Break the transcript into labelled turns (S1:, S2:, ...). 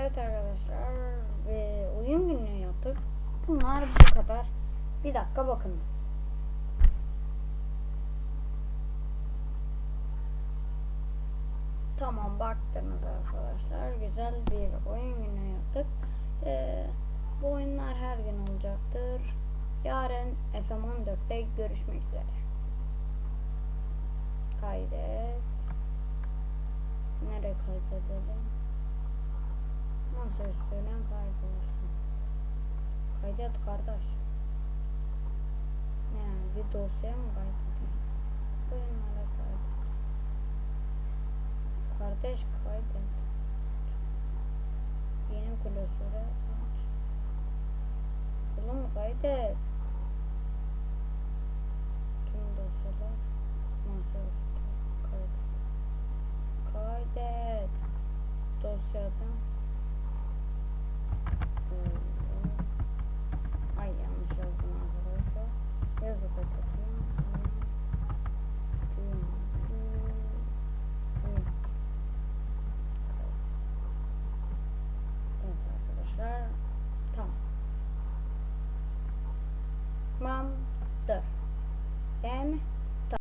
S1: Evet arkadaşlar ve oyun günlüğü yaptık. Bunlar bu kadar. Bir dakika bakınız. Tamam baktınız arkadaşlar. Güzel bir oyun günü yaptık. Ee, bu oyunlar her gün olacaktır. Yarın FM14'te görüşmek üzere. Kaydet. Nereye kaydedelim? Nasıl üstünden kaydolsun? Kaydet kardeş. Ne yani bir dosya mı kaydedeyim? Oyunlara kaydet. Kardeş kaydet. Yeni klasöre aç. Oğlum kaydet. Tüm dosyalar. Masaüstü. Kaydet. Kaydet. Dosyadan. Evet arkadaşlar. Tamam. Tamam.